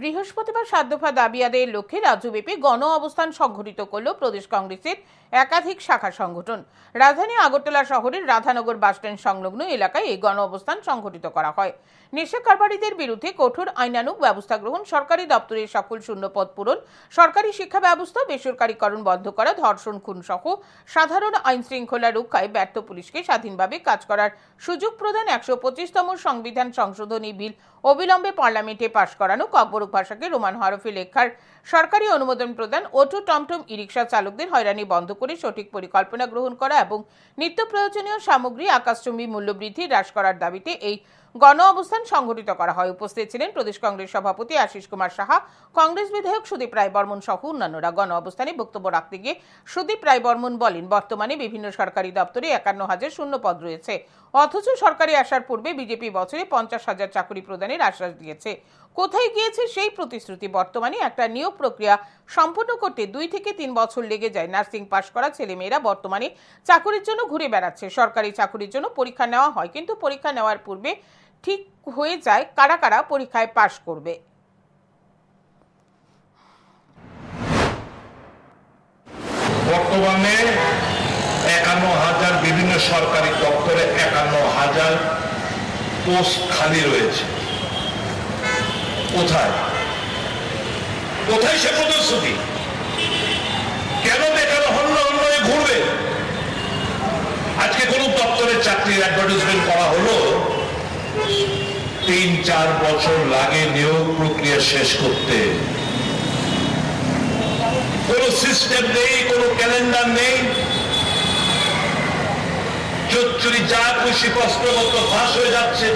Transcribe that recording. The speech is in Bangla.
বৃহস্পতিবার সাত দফা দাবি আদায়ের লক্ষ্যে রাজ্যব্যাপী গণ অবস্থান সংঘটিত করল প্রদেশ কংগ্রেসের একাধিক শাখা সংগঠন। রাজধানী আগরতলা শহরের রাধানগর বাসস্ট্যান্ড সংলগ্ন এলাকায় এই গণ অবস্থান সংঘটিত করা হয়। নেশা কারবারিদের বিরুদ্ধে কঠোর আইনানুগ ব্যবস্থা গ্রহণ, সরকারি দপ্তরের সকল শূন্য পদ পূরণ, সরকারি শিক্ষা ব্যবস্থা, বেসরকারীকরণ বন্ধ করা, ধর্ষণ, খুন সহ সাধারণ আইন শৃঙ্খলা রক্ষায় ব্যর্থ পুলিশকে স্বাধীনভাবে কাজ করার সুযোগ প্রদান একশো পঁচিশতম সংবিধান সংশোধনী বিল অবিলম্বে পার্লামেন্টে পাশ করানো ককবরক ভাষাকে রোমান হরফে লেখার সরকারি অনুমোদন প্রদান অটো টমটম ই রিক্সা চালকদের হয়রানি বন্ধ করে সঠিক পরিকল্পনা গ্রহণ করা এবং নিত্য প্রয়োজনীয় সামগ্রী, আকাশচুম্বী মূল্যবৃদ্ধি হ্রাস করার দাবিতে এই গণ অবস্থান সংঘটিত করা হয়। উপস্থিত ছিলেন প্রদেশ কংগ্রেস সভাপতি আশিস কুমার সাহা, কংগ্রেস বিধায়ক সুদীপ রায় বর্মন সহ অন্যান্যরা। গণ অবস্থানে বক্তব্য রাখতে গিয়ে সুদীপ রায় বর্মন বলেন, বর্তমানে বিভিন্ন সরকারি দপ্তরে একান্ন হাজার শূন্য পদ রয়েছে। অথচ সরকারি আসার পূর্বে বিজেপি বছরে পঞ্চাশ হাজার চাকরি প্রদানের আশ্বাস দিয়েছে। কোথায় গিয়েছে সেই প্রতিশ্রুতি? বর্তমানে একটা নিয়োগ প্রক্রিয়া সম্পন্ন করতে দুই থেকে তিন বছর লেগে যায়। নার্সিং পাশ করা ছেলেমেয়েরা বর্তমানে চাকরির জন্য ঘুরে বেড়াচ্ছে। সরকারি চাকরির জন্য পরীক্ষা নেওয়া হয়, কিন্তু পরীক্ষা নেওয়ার পূর্বে ঠিক হয়ে যায় কারা কারা পরীক্ষায় পাশ করবে। বর্তমানে একান্ন হাজার বিভিন্ন সরকারি দপ্তরে একান্ন হাজার পোস্ট খালি রয়েছে। কোথায়? কোথায় সে প্রতিশ্রুতি? কেন বেকার হন্য হয়ে ঘুরবে? আজকে কোন দপ্তরের চাকরির অ্যাডভার্টাইজমেন্ট করা হলো? তিন চার বছর লাগে নিয়োগ প্রক্রিয়া শেষ করতে। কোনো সিস্টেম নেই, কোন ক্যালেন্ডার নেই। চচ্চুরি যা খুশি মতো ফাঁস হয়ে যাচ্ছে।